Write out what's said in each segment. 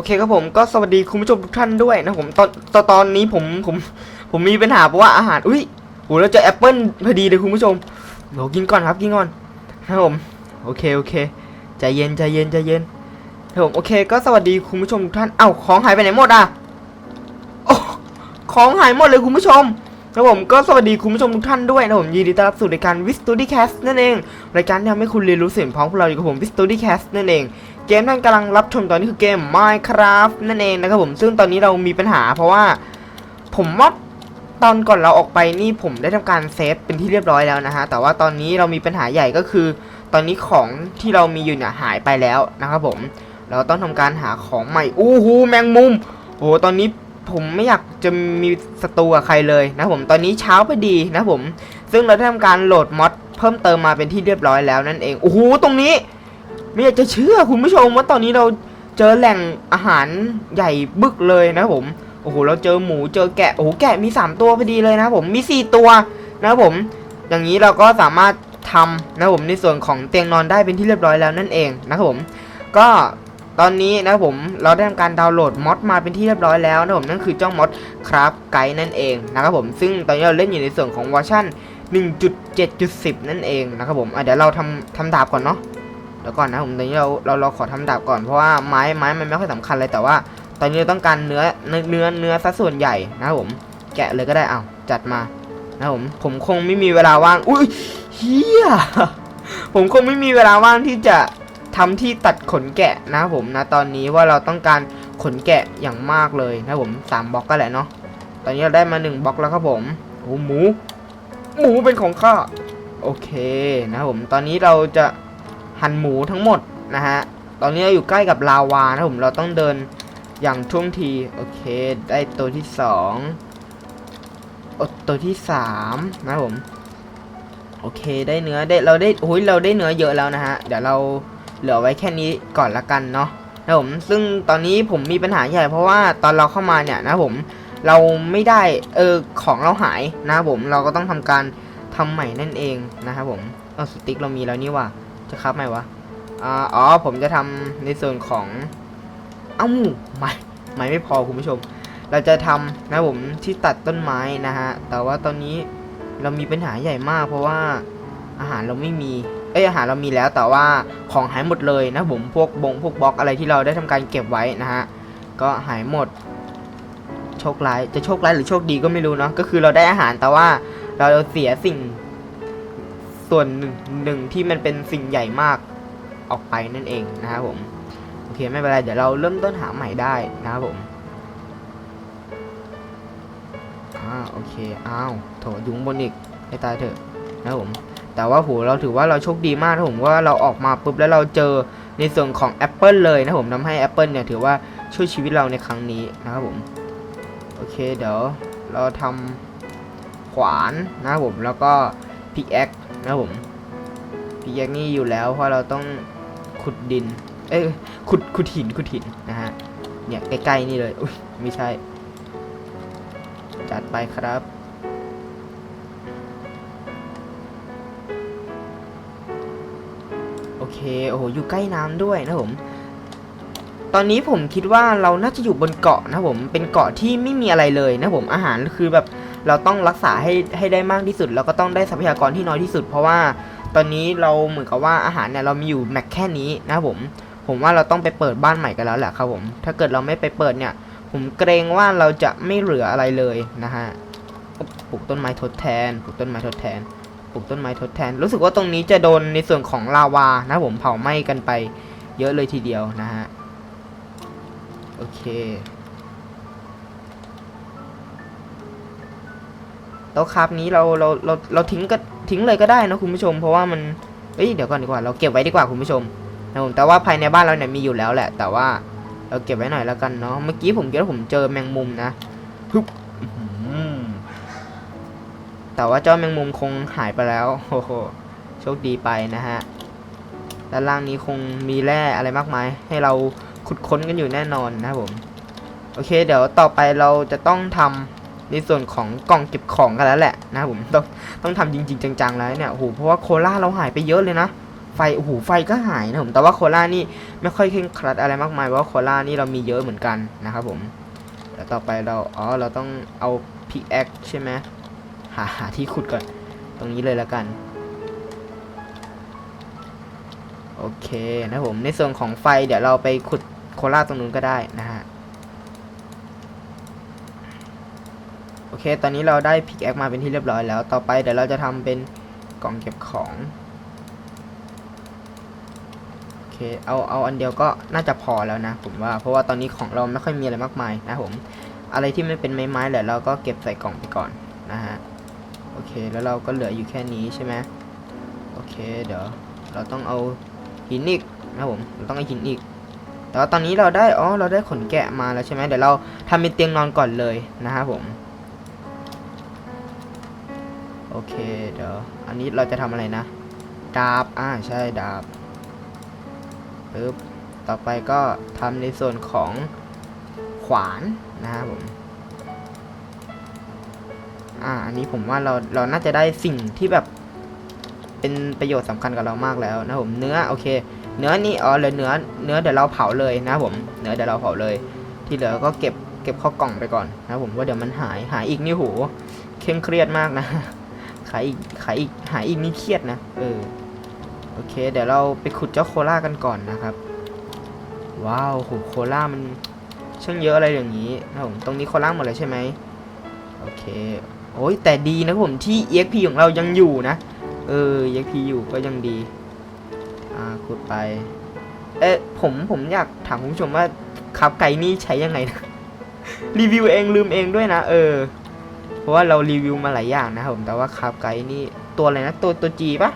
อเคครับผมก็สวัสดีคุณผู้ชมทุกท่านด้วยนะผมตอนตอนตอนนี้ผมผมผมมีปัญหาเพราะว่าอาหารอุ้ยโหเราเจอแอปเปิลพอดีเลยคุณผู้ชมเดี๋ยวกินก่อนครับกินก่อนนะครับผมโอเคโอเคใจเย็นใจเย็นใจเย็นครับผมโอเคก็สวัสดีคุณผู้ชมทุกท่านเอ้าของหายไปไหนหมดอะโอ้ของหายหมดเลยคุณผู้ชม ครับผมก็สวัสดีคุณผู้ชมทุกท่านด้วยนะผมยินดีต้อนรับสู่รายการวิสตูดี้แคสนั่นเองรายการที่ทำให้คุณเรียนรู้เสิ่งพร้อมพวกเราอยู่กับผมวิสตูดี้แคสนั่นเอง เกมที่านกำลังรับชมตอนนี้คือเกม Minecraft นั่นเองนะครับผมซึ่งตอนนี้เรามีปัญหาเพราะว่า ผมว่าตอนก่อนเราออกไปนี่ผมได้ทำการเซฟเป็นที่เรียบร้อยแล้วนะฮะแต่ว่าตอนนี้เรามีปัญหาใหญ่ก็คือ ตอนนี้ของที่เรามีอยู่เนี่ยหายไปแล้วนะครับผม เราต้องทำการหาของใหม่อู้หูแมงมุมโอ้ตอนนี้ ผมไม่อยากจะมีศัตรูกับใครเลยนะผมตอนนี้เช้าพอดีนะผม ซึ่งเราได้ทำการโหลดมอดเพิ่มเติมมาเป็นที่เรียบร้อยแล้วนั่นเองโอ้โหตรงนี้ ไม่อยากจะเชื่อคุณผู้ชมว่าตอนนี้เราเจอแหล่งอาหารใหญ่บึกเลยนะผมโอ้โหเราเจอหมูเจอแกะโอ้โหแกะมี 3 ตัวพอดีเลยนะผมมี 4 ตัวนะผม อย่างนี้เราก็สามารถทำนะผมในส่วนของเตียงนอนได้เป็นที่เรียบร้อยแล้วนั่นเองนะครับผม ก็ ตอนนี้นะผมเราได้ทำการดาวน์โหลดม็อดมาเป็นที่เรียบร้อยแล้วนะผมนั่นคือเจ้าม็อดครับไกด์นั่นเองนะครับผมซึ่งตอนนี้เราเล่นอยู่ในส่วนของเวอร์ชัน1.7.10 นั่นเองนะครับผมเดี๋ยวเราทำทำดาบก่อนเนาะเดี๋ยวก่อนนะผมตอนนี้เราเราเราขอทำดาบก่อนเพราะว่าไม้ไม้มันไม่ค่อยสำคัญเลยแต่ว่า ตอนนี้เราต้องการเนื้อเนื้อเนื้อซะส่วนใหญ่นะครับผม แกะเลยก็ได้เอาจัดมานะผมผมคงไม่มีเวลาว่างอุ้ยเฮียผมคงไม่มีเวลาว่างที่จะ ทำที่ตัดขนแกะนะผมนะตอนนี้ว่าเราต้องการขนแกะอย่างมากเลยนะผมสามบล็อกก็แหละเนาะตอนนี้เราได้มาหนึ่งบล็อกแล้วครับผมโอ้หมู หมูเป็นของข้าโอเคนะผมตอนนี้เราจะหั่นหมูทั้งหมดนะฮะตอนนี้เราอยู่ใกล้กับลาวานะผมเราต้องเดินอย่างท่วงทีโอเค ได้ตัวที่สองอ้ตัวที่สามนะผมโอเคได้เนื้อได้เราได้โอ้ยเราได้เนื้อเยอะแล้วนะฮะเดี๋ยวเรา เหลือไว้แค่นี้ก่อนละกันเนาะนะผมซึ่งตอนนี้ผมมีปัญหาใหญ่เพราะว่าตอนเราเข้ามาเนี่ยนะผมเราไม่ได้เออของเราหายนะผมเราก็ต้องทำการทำใหม่นั่นเองนะครับผมเออสติ๊กเรามีแล้วนี่ว่าจะครับไหมวะอ๋อผมจะทำในส่วนของเอ้าไม่ไม่ไม่พอคุณผู้ชม เราจะทำนะผมที่ตัดต้นไม้นะฮะแต่ว่าตอนนี้เรามีปัญหาใหญ่มาก เพราะว่าอาหารเราไม่มี เอ้ยอาหารเรามีแล้วแต่ว่าของหายหมดเลยนะผมพวกบงพวกบล็อกอะไรที่เราได้ทำการเก็บไว้นะฮะก็หายหมด โชคร้ายจะโชคร้ายหรือโชคดีก็ไม่รู้เนาะก็คือเราได้อาหารแต่ว่าเราเสียสิ่ง ส่วนหนึ่งหนึ่งที่มันเป็นสิ่งใหญ่มากออกไปนั่นเองนะครับผมโอเคไม่เป็นไรเดี๋ยวเราเริ่มต้นหาใหม่ได้นะครับผมอ่าโอเคอ้าวโถยุงบนอีกให้ตายเถอะนะครับผม แต่ว่าโหเราถือว่าเราโชคดีมากนะผมว่าเราออกมาปุ๊บแล้วเราเจอในส่วนของ Apple เลยนะผมทำให้ Apple เนี่ยถือว่าช่วยชีวิตเราในครั้งนี้นะครับผมโอเคเดี๋ยวเราทำขวานนะครับผมแล้วก็พิกแอคนะครับผมพิกแอคนี่อยู่แล้วเพราะเราต้องขุดดินเอ้ยขุดขุดหินขุดหินนะฮะเนี่ยใกล้ๆนี่เลยอุ้ยไม่ใช่ จัดไปครับ เคโอ้โหอยู่ใกล้น้ำด้วยนะผม ตอนนี้ผมคิดว่าเราน่าจะอยู่บนเกาะนะผมเป็นเกาะที่ไม่มีอะไรเลยนะผมอาหารคือแบบเราต้องรักษาให้ให้ได้มากที่สุด แล้วก็ต้องได้ทรัพยากรที่น้อยที่สุด เพราะว่าตอนนี้เราเหมือนกับว่าอาหารเนี่ยเรามีอยู่แม็กแค่นี้นะผม ผมว่าเราต้องไปเปิดบ้านใหม่กันแล้วแหละครับผม ถ้าเกิดเราไม่ไปเปิดเนี่ย ผมเกรงว่าเราจะไม่เหลืออะไรเลยนะฮะปลูกต้นไม้ทดแทนปลูกต้นไม้ทดแทน ปลูกต้นไม้ทดแทน รู้สึกว่าตรงนี้จะโดนในส่วนของลาวานะผมเผาไหม้กันไปเยอะเลยทีเดียวนะฮะ โอเคโต๊ะคราฟนี้เราเราเราเราทิ้งก็ทิ้งเลยก็ได้นะคุณผู้ชม เพราะว่ามันเอ้ยเดี๋ยวก่อนดีกว่าเราเก็บไว้ดีกว่าคุณผู้ชมนะผมแต่ว่าภายในบ้านเราเนี่ยมีอยู่แล้วแหละ แต่ว่าเราเก็บไว้หน่อยแล้วกันเนาะเมื่อกี้ผมคิดว่าผมเจอแมงมุมนะฮึบ แต่ว่าเจ้าแมงมุมคงหายไปแล้วโอ้โหโชคดีไปนะฮะด้านล่างนี้คงมีแร่อะไรมากมาย ให้เราขุดค้นกันอยู่แน่นอนนะครับผม โอเค เดี๋ยวต่อไปเราจะต้องทำในส่วนของกล่องเก็บของกันแล้วแหละนะครับผมต้องต้องทำจริงๆ จังๆแล้วเนี่ยโอ้โหเพราะว่าโคล่าเราหายไปเยอะเลยนะไฟโอ้โหไฟก็หายนะผมแต่ว่าโคล่านี่ไม่ค่อยเคร่งครัดอะไรมากมายเพราะว่าโคล่านี่เรามีเยอะเหมือนกันนะครับผมแล้วต่อไปเราอ๋อเราต้องเอาพิกแอคใช่ไหม หาหาที่ขุดก่อน ตรงนี้เลยแล้วกัน โอเคนะผมในส่วนของไฟเดี๋ยวเราไปขุดโคล่าตรงนู้นก็ได้นะฮะ โอเค ตอนนี้เราได้พิกแอคมาเป็นที่เรียบร้อยแล้ว ต่อไปเดี๋ยวเราจะทำเป็นกล่องเก็บของโอเคเอา เอาอันเดียวก็น่าจะพอแล้วนะผมว่า เพราะว่าตอนนี้ของเราไม่ค่อยมีอะไรมากมายนะผม อะไรที่ไม่เป็นไม้ๆแหละเราก็เก็บใส่กล่องไปก่อนนะฮะ โอเค แล้วเราก็เหลืออยู่แค่นี้ใช่ไหมโอเค เดี๋ยว เราต้องเอาหินอีกนะผมเราต้องเอาหินอีก แต่ว่าตอนนี้เราได้ อ๋อ เราได้ขนแกะมาแล้วใช่ไหมเดี๋ยวเราทำเป็นเตียงนอนก่อนเลยนะครับผม โอเค เดี๋ยว อันนี้เราจะทำอะไรนะ ดาบ อ่า ใช่ ดาบปึ๊บ ต่อไปก็ทำในส่วนของขวานนะครับผม อ่า อันนี้ผมว่าเราเราน่าจะได้สิ่งที่แบบ เป็นประโยชน์สำคัญกับเรามากแล้วนะผมเนื้อโอเค เนื้อนี่อ๋อเหลือเนื้อเนื้อเดี๋ยวเราเผาเลยนะผมเนื้อเดี๋ยวเราเผาเลย ที่เหลือก็เก็บเก็บเข้ากล่องไปก่อนนะผมว่าเดี๋ยวมันหายหายอีกนี่โหเคร่งเครียดมากนะขายอีกขายอีกหายอีกนี่เครียดนะเออโอเค เดี๋ยวเราไปขุดเจ้าโคล่ากันก่อนนะครับ ว้าวโหโคล่ามันช่างเยอะอะไรอย่างนี้นะผมตรงนี้โคล่าหมดเลยใช่ไหมโอเค โอ้ยแต่ดีนะผมที่ EXP ของเรายังอยู่นะ เออ EXP อยู่ก็ยังดี อ่าขุดไป เอ๊ะผมผมอยากถามคุณผู้ชมว่าคับไก่นี่ใช้ยังไงนะ รีวิวเองลืมเองด้วยนะ เออ เพราะว่าเรารีวิวมาหลายอย่างนะครับผมแต่ว่าคับไก่นี่ตัวอะไรนะตัวตัวจีปะ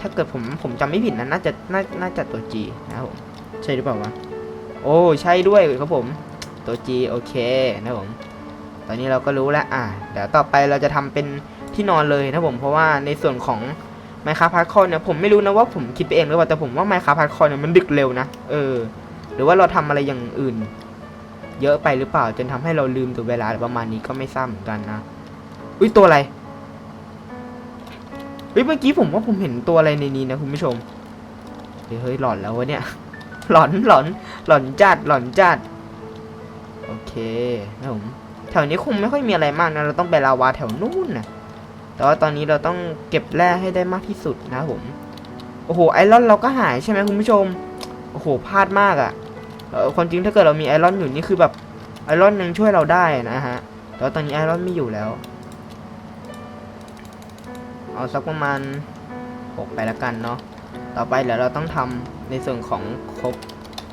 ถ้าเกิดผมผมจำไม่ผิดนะน่าจะน่าน่าจะตัว G นะครับผมใช่หรือเปล่าวะโอ้ใช่ด้วยครับผม ตัว G โอเคนะครับผม อนนี้เราก็รู้แล้วอะเดี๋ยวต่อไปเราจะทำเป็นที่นอนเลยนะผมเพราะว่าในส่วนของ Minecraft Hardcore เนี่ยผมไม่รู้นะว่าผมคิดไปเองหรือเปล่าแต่ผมว่า Minecraft Hardcore เนี่ยมันดึกเร็วนะเออ หรือว่าเราทำอะไรอย่างอื่น เยอะไปหรือเปล่าจนทำให้เราลืมตัวเวลาประมาณนี้ก็ไม่ทราบเหมือนกันนะอุ้ยตัวอะไรเฮ้ยเมื่อกี้ผมว่าผมเห็นตัวอะไรในนี้นะคุณผู้ชมเฮ้ยเฮ้ยหลอนแล้ววะเนี่ย หลอนหลอนหลอนจัดหลอนจัด โอเคนะผม แถวนี้คงไม่ค่อยมีอะไรมากนะ เราต้องไปลาวาแถวนู้นนะแต่ว่าตอนนี้เราต้องเก็บแร่ให้ได้มากที่สุดนะผม โอ้โห ไอรอนเราก็หายใช่ไหมคุณผู้ชม โอ้โห พลาดมากอะ่ะ เออความจริงถ้าเกิดเรามีไอรอนอยู่นี่คือแบบไอรอนยังช่วยเราได้นะฮะ แต่ว่าตอนนี้ไอรอนไม่อยู่แล้ว เอาสักประมาณ6ไปแล้วกันเนาะ ต่อไปเดี๋ยวเราต้องทำในส่วนของครบ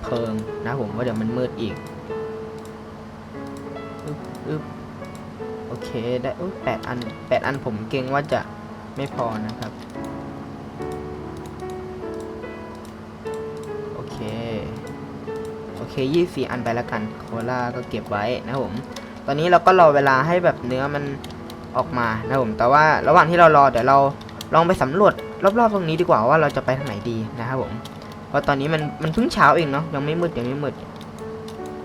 เพลิงนะผมว่าเดี๋ยวมันมืดอีก อึ๊บโอเคได้อุ๊ยแปดอันแปดอันผมเก่งว่าจะไม่พอนะครับ โอเค โอเคยี่สี่อันไปแล้วกัน โคล่าก็เก็บไว้นะผม ตอนนี้เราก็รอเวลาให้แบบเนื้อมันออกมานะผม แต่ว่าระหว่างที่เรารอเดี๋ยวเราลองไปสำรวจรอบๆตรงนี้ดีกว่าว่าเราจะไปทางไหนดีนะครับผม เพราะตอนนี้มันมันเพิ่งเช้าเองเนาะยังไม่มืดยังไม่มืด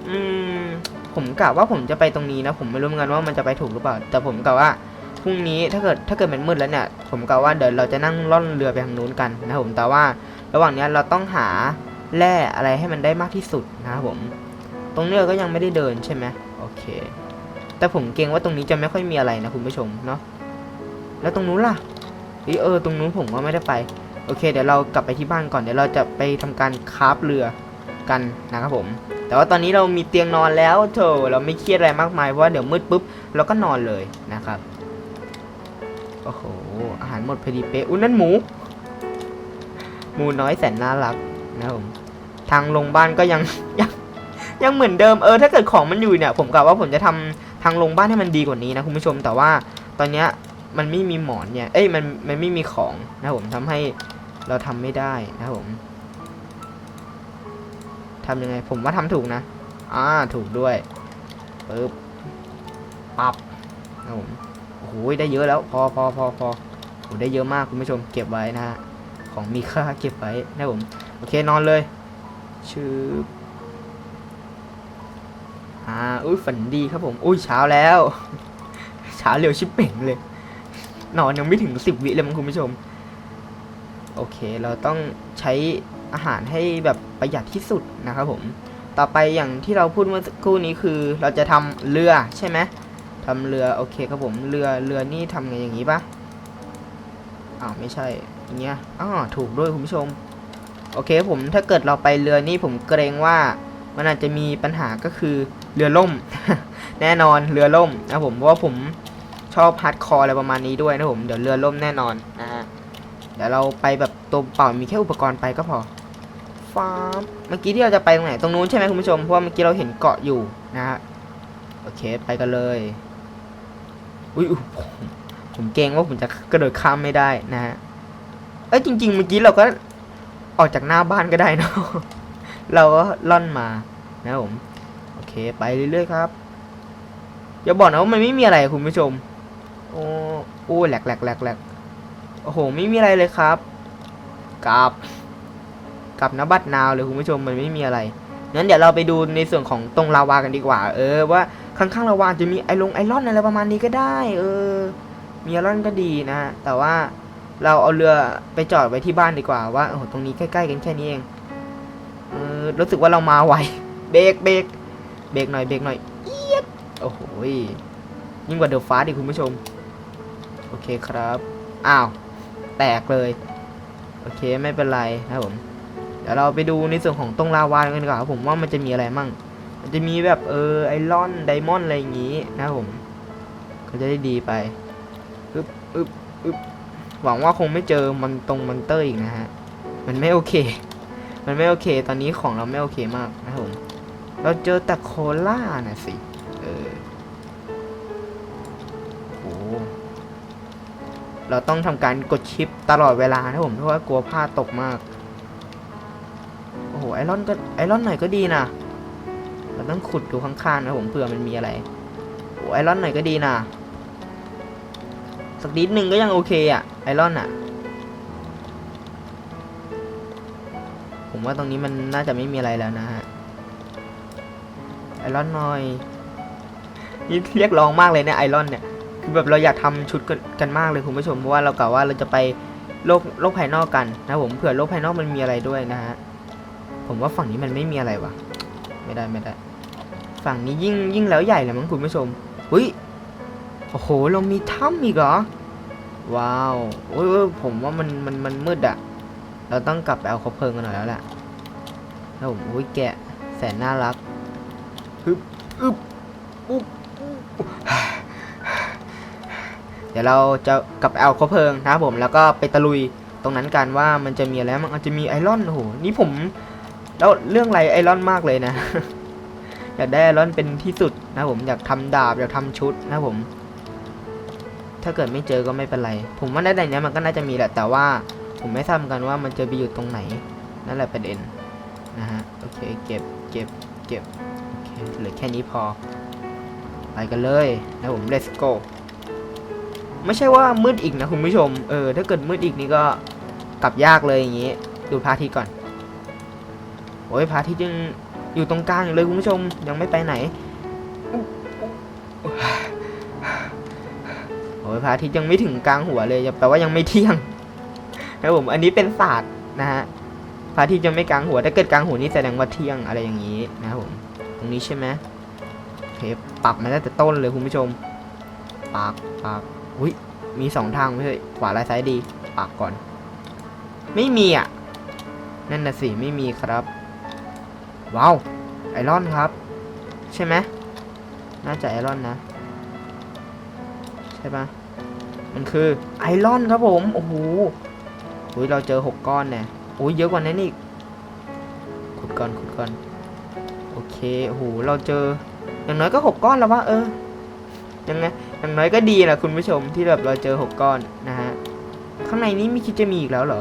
อืม ผมกะว่าผมจะไปตรงนี้นะ ผมไม่รู้เหมือนกันว่ามันจะไปถูกหรือเปล่า แต่ผมกะว่าพรุ่งนี้ถ้าเกิดถ้าเกิดมันมืดแล้วเนี่ย ผมกะว่าเดี๋ยวเราจะนั่งล่องเรือไปทางนู้นกันนะผมแต่ว่าระหว่างนี้เราต้องหาแร่อะไรให้มันได้มากที่สุดนะครับผม ตรงนี้ก็ยังไม่ได้เดินใช่ไหมโอเค แต่ผมเกรงว่าตรงนี้จะไม่ค่อยมีอะไรนะคุณผู้ชมเนาะแล้วตรงนู้นล่ะเอยเออตรงนู้นผมก็ไม่ได้ไปโอเค เดี๋ยวเรากลับไปที่บ้านก่อนเดี๋ยวเราจะไปทำการคราฟเรือ กันนะครับผม แต่ว่าตอนนี้เรามีเตียงนอนแล้วเถอเราไม่เครียดอะไรมากมายเพราะว่าเดี๋ยวมืดปุ๊บเราก็นอนเลยนะครับโอ้โหอาหารหมดพอดีเป๊ะอุ้ยนั่นหมู หมูน้อยแสนน่ารักนะครับผมทางลงบ้านก็ยังยังยังเหมือนเดิมเออถ้าเกิดของมันอยู่เนี่ย ผมกะว่าผมจะทำทางลงบ้านให้มันดีกว่านี้นะคุณผู้ชมแต่ว่าตอนเนี้ยมันไม่มีหมอนเนี่ย เอ้ยมันมันไม่มีของนะครับผมทำให้เราทำไม่ได้นะครับผม ทำยังไง ผมว่าทำถูกนะ อ่า ถูกด้วยปึ๊บปับนะครับผมโอ้โหได้เยอะแล้ว พอพอพอพอโอ้ได้เยอะมากคุณผู้ชม เก็บไว้นะฮะ ของมีค่าเก็บไว้นะผม โอเคนอนเลย ชื่ออ่า อุ้ยฝันดีครับผม อุ้ยเช้าแล้ว เช้าเร็วชิบเป่งเลย นอนยังไม่ถึงสิบวิเลยมั้งคุณผู้ชม โอเค เราต้องใช้ อาหารให้แบบประหยัดที่สุดนะครับผม ต่อไปอย่างที่เราพูดเมื่อสักครู่นี้คือ เราจะทำเรือใช่ไหมทำเรือโอเคครับผมเรือเรือนี่ทำไงอย่างนี้ปะอ้าวไม่ใช่อย่างเงี้ยอ้อถูกด้วยคุณผู้ชม โอเคผมถ้าเกิดเราไปเรือนี่ผมเกรงว่ามันอาจจะมีปัญหาก็คือเรือล่ม แน่นอนเรือล่มนะผมเพราะว่าผมชอบฮาร์ดคอร์อะไรประมาณนี้ด้วยนะผมเดี๋ยวเรือล่มแน่นอนนะ เดี๋ยวเราไปแบบตัวเปล่ามีแค่อุปกรณ์ไปก็พอฟ้าบเมื่อกี้ที่เราจะไปตรงไหนตรงนู้นใช่ไหมคุณผู้ชมเพราะว่าเมื่อกี้เราเห็นเกาะอยู่นะฮะโอเคไปกันเลยอุ้ยอุ๊ยผมผมเกรงว่าผมจะกระโดดข้ามไม่ได้นะฮะเอ้ยจริง ๆ เมื่อกี้เราก็ออกจากหน้าบ้านก็ได้เนอะเราก็ล่อนมานะครับผมโอเคไปเรื่อยๆครับอย่าบอกนะว่ามันไม่มีอะไรคุณผู้ชมโอ้โอ้แหลกแหลกแหลกแหลก โอ้โห ไม่มีอะไรเลยครับกลับกลับนะบัตรนาวเลยคุณผู้ชมมันไม่มีอะไรงั้นเดี๋ยวเราไปดูในส่วนของตรงลาวากันดีกว่า เออว่าข้างๆลาวาจะมีไอลงไอรอนอะไรประมาณนี้ก็ได้ เออ มีไอรอนก็ดีนะแต่ว่าเราเอาเรือไปจอดไว้ที่บ้านดีกว่าว่าโอ้โหตรงนี้ใกล้ๆกันแค่นี้เองเออรู้สึกว่าเรามาไวเบรกเบรกเบรกหน่อยเบรกหน่อยเอียดโอ้โหยยิ่งกว่าเดอะฟ้าดิคุณผู้ชม โอเคครับ อ้าว แตกเลย โอเคไม่เป็นไรนะผมเดี๋ยวเราไปดูในส่วนของตรงลาวากันดีกว่าครับผมว่ามันจะมีอะไรมั่ง มันจะมีแบบเออไอรอนไดมอนด์อะไรอย่างงี้นะผม ก็จะได้ดีไปอึบอึบอึบหวังว่าคงไม่เจอมันตรงมอนเตอร์อีกนะฮะ มันไม่โอเค มันไม่โอเค ตอนนี้ของเราไม่โอเคมากนะผม เราเจอแต่โคล่าน่ะสิ เออโห เราต้องทำการกดชิปตลอดเวลานะผมเพราะว่ากลัวพลาตกมาก โอ้โหไอรอนก็ไอรอนหน่อยก็ดีนะเราต้องขุดดูข้างๆนะผมเผื่อมันมีอะไรโอ้ไอรอนหน่อยก็ดีนะสักนิดนึงก็ยังโอเคอะไอรอนอะผมว่าตรงนี้มันน่าจะไม่มีอะไรแล้วนะฮะไอรอนหน่อยนี่เรียกร้องมากเลยเนี่ยไอรอนเนี่ย คือแบบเราอยากทำชุดกันมากเลยคุณผู้ชมเพราะว่าเรากะว่าเราจะไปโลกโลกภายนอกกันนะผมเผื่อโลกภายนอกมันมีอะไรด้วยนะฮะผมว่าฝั่งนี้มันไม่มีอะไรวะไม่ได้ไม่ได้ ฝั่งนี้ยิ่งยิ่งแล้วใหญ่เลยมั้งคุณผู้ชมหุ้ยโอ้โหเรามีถ้ำอีกเหรอว้าวโอ้ยผมว่ามันมันมันมืดอะเราต้องกลับไปเอาคบเพลิงกันหน่อยแล้วแหละแล้วผมอุ้ยแกะแสนน่ารักฮึบอึบปุ๊บ เดี๋ยวเราจะกลับไปเอาคบเพลิงนะครับผมแล้วก็ไปตะลุยตรงนั้นกันว่ามันจะมีอะไรมันจะมีไอรอนโอ้โหนี่ผมแล้วเรื่องไรไอรอนมากเลยนะ อยากได้ไอรอนเป็นที่สุดนะผมอยากทำดาบอยากทำชุดนะผม ถ้าเกิดไม่เจอก็ไม่เป็นไร ผมว่าในในเนี้ยมันก็น่าจะมีแหละแต่ว่าผมไม่ทราบกันว่ามันจะไปอยู่ตรงไหนนั่นแหละประเด็นนะฮะโอเคเก็บเก็บเก็บโอเคเหลือแค่นี้พอไปกันเลยนะผม let's go ไม่ใช่ว่ามืดอีกนะคุณผู้ชม เออถ้าเกิดมืดอีกนี่ก็กลับยากเลยอย่างงี้ ดูพระอาทิตย์ก่อน โอ้ยพระอาทิตย์ยังอยู่ตรงกลางอยู่เลยคุณผู้ชมยังไม่ไปไหน โอ้ยพระอาทิตย์ยังไม่ถึงกลางหัวเลยแปลว่ายังไม่เที่ยงครับผมอันนี้เป็นศาสตร์นะฮะพระอาทิตย์ยังไม่กลางหัวถ้าเกิดกลางหัวนี่แสดงว่าเที่ยงอะไรอย่างนี้นะครับผมตรงนี้ใช่ไหมเคปักมาตั้งแต่ต้นเลยคุณผู้ชมปักปัก อุ้ยมีสองทางไม่ใช่ขวาและซ้ายดีปักก่อน ไม่มีอะ นั่นน่ะสิไม่มีครับ ว้าวไอรอนครับ ใช่ไหมน่าจะไอรอนนะ ใช่ปะมันคือไอรอนครับผมโอ้โหอุ้ยเราเจอหกก้อนเนี่ยโอ้ยเยอะกว่านั้นอีกขุดก่อนขุดก่อนโอเคโอ้โหเราเจออย่างน้อยก็หกก้อนแล้ววะเออยังไง อย่างน้อยก็ดีแหละคุณผู้ชมที่แบบเราเจอหกก้อนนะฮะ ข้างในนี้ไม่คิดจะมีอีกแล้วเหรอ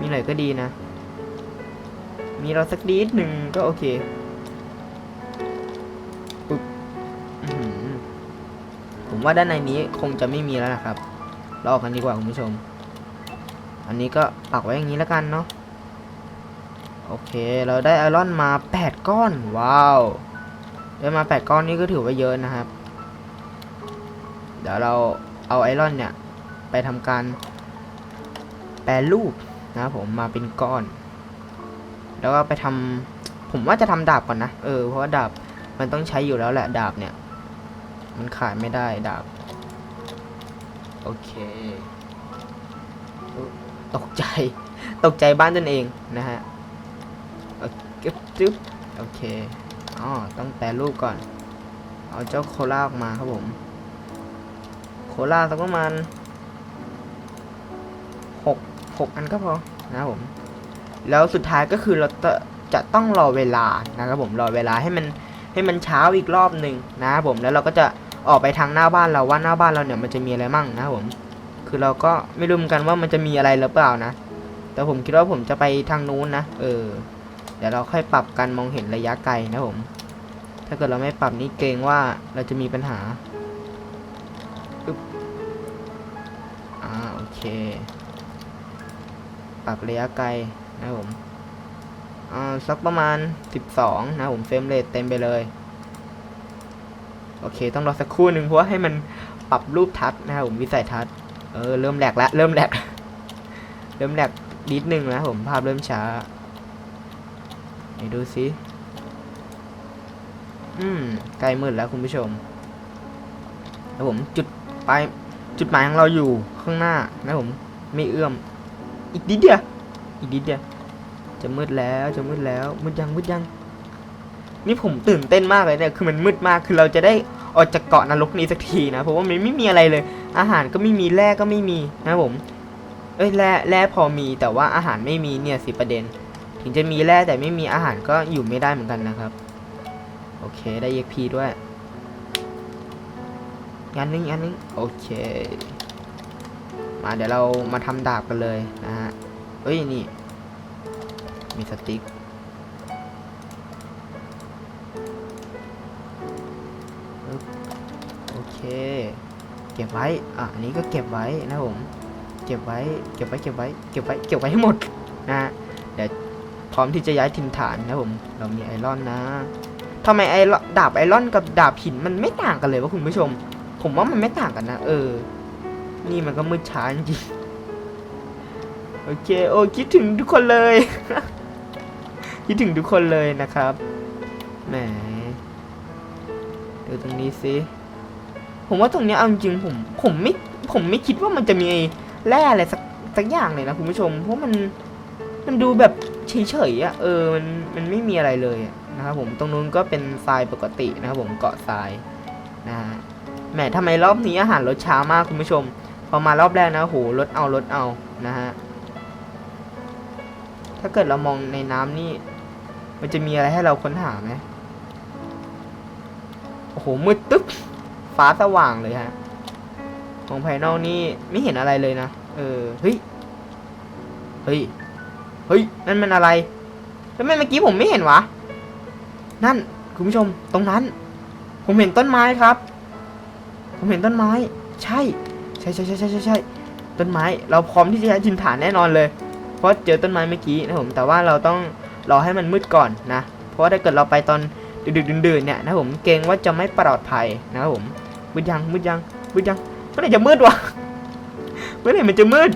มีหน่อยก็ดีนะ มีเราสักนิดหนึ่งก็โอเคปึ๊บผมว่าด้านในนี้คงจะไม่มีแล้วนะครับ เราออกกันดีกว่าคุณผู้ชม อันนี้ก็ปักไว้อย่างนี้แล้วกันเนาะ โอเค เราได้ไอรอนมา 8 ก้อน ว้าว ได้มา 8 ก้อนนี่ก็ถือว่าเยอะนะครับ เดี๋ยวเราเอาไอรอนเนี่ย ไปทำการแปรรูปนะผมมาเป็นก้อน แล้วก็ไปทำผมว่าจะทำดาบก่อนนะ เออเพราะว่าดาบมันต้องใช้อยู่แล้วแหละดาบเนี่ย มันขายไม่ได้ดาบ โอเค ตกใจ ตกใจบ้านตนเองนะฮะเอาเก็บจึ๊บโอเคอ๋อต้องแปรรูปก่อน เอาเจ้าโคลาออกมาครับผม โคลาสักประมาณหกหกอันก็พอนะครับผม แล้วสุดท้ายก็คือเราจะจะต้องรอเวลานะครับผมรอเวลาให้มันให้มันเช้าอีกรอบหนึ่งนะครับผมแล้วเราก็จะออกไปทางหน้าบ้านเราว่าหน้าบ้านเราเนี่ยมันจะมีอะไรมั่งนะครับผม คือเราก็ไม่รู้เหมือนกันว่ามันจะมีอะไรหรือเปล่านะ แต่ผมคิดว่าผมจะไปทางนู้นนะเออ เดี๋ยวเราค่อยปรับการมองเห็นระยะไกลนะผม ถ้าเกิดเราไม่ปรับนี่เกรงว่าเราจะมีปัญหา ปรับระยะไกลนะผมสักประมาณ 12 นะผมเฟรมเรทเต็มไปเลย โอเค ต้องรอสักครู่หนึ่งเพราะว่าให้มันปรับรูปทัศน์นะครับผมวิสัยทัศน์เออ เริ่มแหลกแล้ว เริ่มแหลก เริ่มแหลกนิดนึงนะครับผมภาพเริ่มช้าไหนดูสิอืมใกล้มืดแล้วคุณผู้ชมแล้วผมจุดปลาย จุดหมายของเราอยู่ข้างหน้านะผมไม่เอื้อม อีกนิดเดียวอีกนิดเดียวจะมืดแล้วจะมืดแล้วมืดยังมืดยัง นี่ผมตื่นเต้นมากเลยเนี่ยคือมันมืดมากคือเราจะได้ออกจากเกาะนรกนี้สักทีนะเพราะว่ามันไม่มีอะไรเลย อาหารก็ไม่มีแร่ก็ไม่มีนะผม เอ้ยแร่แร่พอมีแต่ว่าอาหารไม่มีเนี่ยสิประเด็น ถึงจะมีแร่แต่ไม่มีอาหารก็อยู่ไม่ได้เหมือนกันนะครับ โอเคได้ EXP ด้วย งานนึงงานนึงโอเค มาเดี๋ยวเรามาทำดาบกันเลยนะฮะเอ้ยนี่ มีสติ๊กโอเค เก็บไว้อะอันนี้ก็เก็บไว้นะผมเก็บไว้เก็บไว้เก็บไว้เก็บไว้เก็บไว้ให้หมดนะฮะเดี๋ยวพร้อมที่จะย้ายถิ่นฐานนะผมเรามีไอรอนนะทำไมไอรอนดาบไอรอนกับดาบหินมันไม่ต่างกันเลยวะคุณผู้ชม ผมว่ามันไม่ต่างกันนะ เออ นี่มันก็มืดช้าจริงโอเค โอ้คิดถึงทุกคนเลย คิดถึงทุกคนเลยนะครับ แหมดูตรงนี้สิผมว่าตรงนี้เอาจริงผม ผมไม่ ผมไม่คิดว่ามันจะมีแร่อะไรสักสักอย่างเลยนะคุณผู้ชม เพราะมัน มันดูแบบเฉยๆอะเออ มัน มันไม่มีอะไรเลยนะครับผม ตรงนู้นก็เป็นทรายปกตินะครับผม เกาะทรายนะฮะ แหมทำไมรอบนี้อาหารลดช้ามากคุณผู้ชม พอมารอบแรกนะโหลดเอาลดเอานะฮะ ถ้าเกิดเรามองในน้ำนี่ มันจะมีอะไรให้เราค้นหาไหมโอ้โหมืดตึ๊บ ฟ้าสว่างเลยฮะของภายนอกนี่ไม่เห็นอะไรเลยนะ เออ เฮ้ย เฮ้ย เฮ้ย นั่นมันอะไรแล้วทำไมเมื่อกี้ผมไม่เห็นวะ นั่น คุณผู้ชม ตรงนั้น ผมเห็นต้นไม้ครับ ผมเห็นต้นไม้ ใช่ ใช่ใช่ใช่ใช่ใช่ใช่ต้นไม้ เราพร้อมที่จะใช้จินฐานแน่นอนเลย เพราะเจอต้นไม้เมื่อกี้นะผมแต่ว่าเราต้องรอให้มันมืดก่อนนะ เพราะว่าถ้าเกิดเราไปตอนดึกๆดื่นๆเนี่ยนะผมเกรงว่าจะไม่ปลอดภัยนะครับผมมืดยังมืดยังมืดยังเมื่อไหร่จะมืดวะเมื่อไหร่มันจะมืด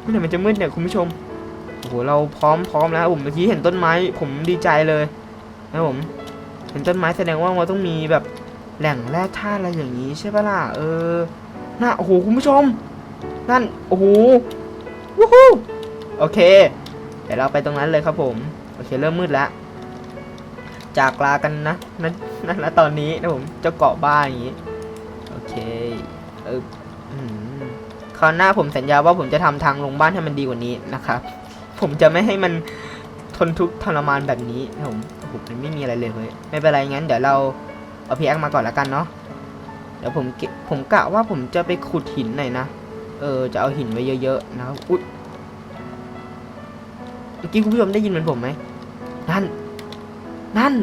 เมื่อไหร่มันจะมืดเนี่ยคุณผู้ชมโอ้โหเราพร้อมพร้อมแล้วผมเมื่อกี้เห็นต้นไม้ ผมดีใจเลยนะผมเห็นต้นไม้แสดงว่ามันต้องมีแบบ แหล่งแร่ธาตุอะไรอย่างนี้ใช่ปะล่ะเออน่าโอ้โหคุณผู้ชม นั่นโอ้โหวู้ฮู้โอเค เดี๋ยวเราไปตรงนั้นเลยครับผม โอเคเริ่มมืดแล้วจากลากันนะนั่นนั่นแล้วตอนนี้นะผมเจ้าเกาะบ้านอย่างนี้ โอเคเอออืมคราวหน้าผมสัญญาว่าผมจะทำทางลงบ้านให้มันดีกว่านี้นะครับ ผมจะไม่ให้มันทนทุกข์ทรมานแบบนี้นะผมโอ้โหมันไม่มีอะไรเลยเว้ยไม่เป็นไรงั้นเดี๋ยวเรา เอาพีแอคมาก่อนแล้วกันเนาะเดี๋ยวผมเก็บผมกะว่าผมจะไปขุดหินหน่อยนะ เออจะเอาหินไว้เยอะๆนะครับอุ๊ยเมื่อกี้คุณผู้ชมได้ยินเหมือนผมไหมนั่น นั่น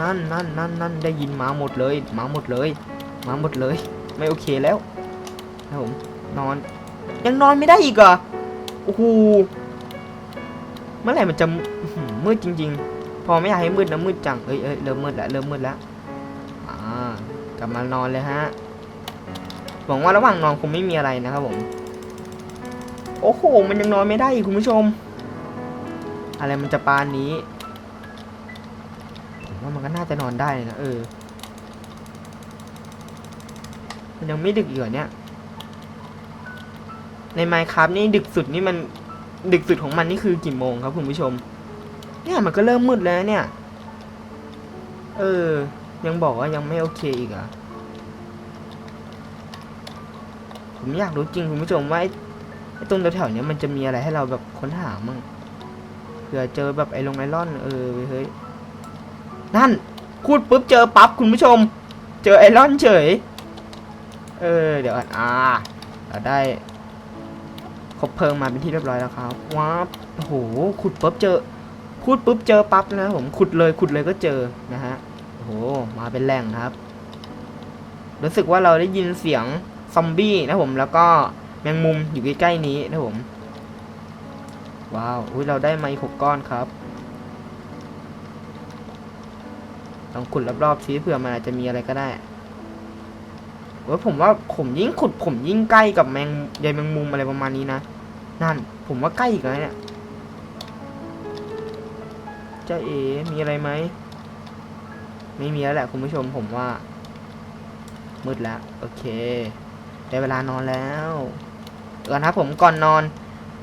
นั่นนั่นนั่นนั่นได้ยินมาหมดเลย มาหมดเลย มาหมดเลย ไม่โอเคแล้วนะผมนอน ยังนอนไม่ได้อีกเหรอโอ้โหเมื่อไหร่มันจะมืดจริง ๆ พอไม่อยากให้มืดนะมืดจังเอ้ยเอ้ยเริ่มมืดแล้วเริ่มมืดแล้ว กลับมานอนเลยฮะหวังว่าระหว่างนอนคงไม่มีอะไรนะครับผม โอ้โห มันยังนอนไม่ได้อีกคุณผู้ชม อะไรมันจะปานนี้ผมว่ามันก็น่าจะนอนได้นะเออ มันยังไม่ดึกอีกเหรอเนี่ย ในไมค์ครับนี่ดึกสุดนี่มันดึกสุดของมันนี่คือกี่โมงครับคุณผู้ชม เนี่ยมันก็เริ่มมืดแล้วเนี่ย เออ ยังบอกว่ายังไม่โอเคอีกอะ ผมอยากรู้จริงคุณผู้ชมว่าไอ้ตรงแถวๆเนี้ยมันจะมีอะไรให้เราแบบค้นหามั่งเผื่อเจอแบบไอ้ลงไอรอน เออเฮ้ย นั่นพูดปุ๊บเจอปั๊บคุณผู้ชม เจอไอรอนเฉย เออ เดี๋ยวก่อนอ่าเราได้คบเพลิงมาเป็นที่เรียบร้อยแล้วครับว้าโอ้โหขุดปุ๊บเจอ พูดปุ๊บเจอปั๊บนะผมขุดเลยขุดเลยก็เจอนะฮะ หมาเป็นแหล่งครับ รู้สึกว่าเราได้ยินเสียงซอมบี้นะผมแล้วก็แมงมุมอยู่ใกล้ๆนี้นะผม ว้าวอุ้ยเราได้มาอีกหกก้อนครับลองขุดรอบๆซิเผื่อมันอาจจะมีอะไรก็ได้ว่าผมว่าผมยิ่งขุดผมยิ่งใกล้กับแมงใยแมงมุมอะไรประมาณนี้นะนั่น ผมว่าใกล้อีกแล้วเนี่ยเจ้าเอ๋มีอะไรไหม ไม่มีแล้วแหละคุณผู้ชมผมว่า มืดแล้ว โอเค ได้เวลานอนแล้วก่อนครับผมก่อนนอน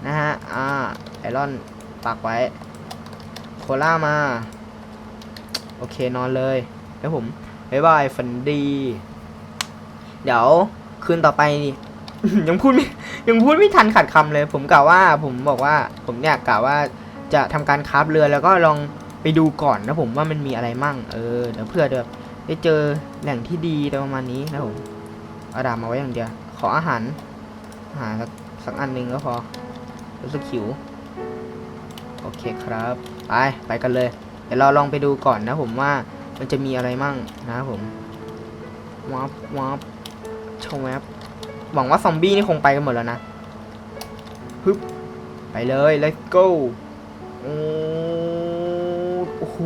นะฮะ อ่า ไอรอนปักไว้ โคล่ามา โอเคนอนเลยแล้วผมบ๊ายบายฝันดี เดี๋ยวคืนต่อไปนี่ยังพูดไม่ยังพูดไม่ทันขัดคำเลย ผมกล่าวว่าผมบอกว่าผมเนี่ยกล่าวว่าจะทำการคราฟเรือแล้วก็ลอง ไปดูก่อนนะผมว่ามันมีอะไรมั่ง เออเดี๋ยวเพื่อแบบได้เจอแหล่งที่ดีอะไรประมาณนี้นะผมอาดาบมาไว้อย่างเดียว ขออาหารอาหารสักสักอันหนึ่งก็พอรู้สึกหิว โอเคครับ ไป ไปกันเลย เดี๋ยวเราลองไปดูก่อนนะผมว่ามันจะมีอะไรมั่งนะครับผมวับวับชงแวบหวังว่าซอมบี้นี่คงไปกันหมดแล้วนะฮึบไปเลย let's go โอ้ โห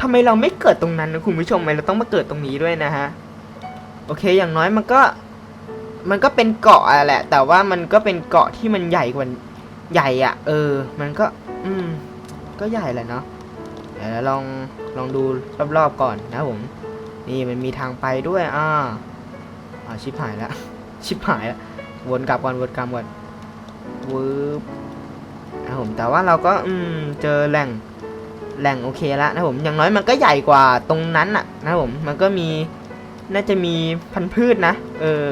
ทำไมเราไม่เกิดตรงนั้นนะคุณผู้ชมทำไมเราต้องมาเกิดตรงนี้ด้วยนะฮะ โอเคอย่างน้อยมันก็ มันก็เป็นเกาะอะแหละ แต่ว่ามันก็เป็นเกาะที่มันใหญ่กว่าใหญ่อะเออ มันก็ อืม ก็ใหญ่แหละเนาะเดี๋ยวลองลองดูรอบๆก่อนนะผม นี่มันมีทางไปด้วยอ่าอ่าชิบหายแล้วชิบหายแล้ววนกลับก่อนวนกลับก่อนวืบ นะผมแต่ว่าเราก็อืมเจอแหล่งแหล่งโอเคแล้วนะผมอย่างน้อยมันก็ใหญ่กว่าตรงนั้นอะนะผมมันก็มีน่าจะมีพันธุ์พืชนะเออ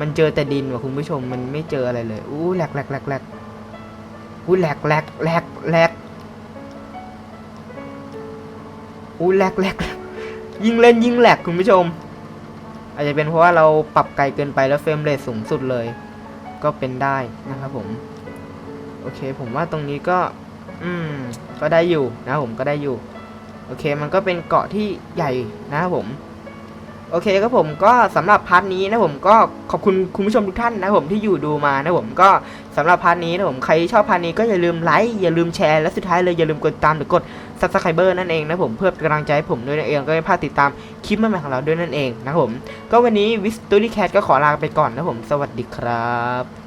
มันเจอแต่ดินว่ะคุณผู้ชมมันไม่เจออะไรเลยอู้แหลกแหลกแหลกแหลกอู้แหลกแหลกแหลกแหลกอู้แหลกแหลกยิ่งเล่นยิ่งแหลกคุณผู้ชม อาจจะเป็นเพราะว่าเราปรับไกลเกินไปแล้วเฟรมเรทสูงสุดเลย ก็เป็นได้นะครับผม โอเค ผมว่าตรงนี้ก็ อืม ก็ได้อยู่นะผมก็ได้อยู่ โอเค มันก็เป็นเกาะที่ใหญ่นะผมโอเคครับผมก็สำหรับพาร์ทนี้นะผมก็ขอบคุณคุณผู้ชมทุกท่านนะผมที่อยู่ดูมานะผมก็สำหรับพาร์ทนี้นะผมใครชอบพาร์ทนี้ก็อย่าลืมไลค์อย่าลืมแชร์และสุดท้ายเลยอย่าลืมกดติดตามหรือกด subscriber นั่นเองนะผมเพื่อเป็นกำลังใจให้ผมด้วยนั่นเองก็ไม่พลาดติดตามคลิปใหม่ๆของเราด้วยนั่นเองนะผมก็วันนี้วิสตูรี่แคทก็ขอลาไปก่อนนะผมสวัสดีครับ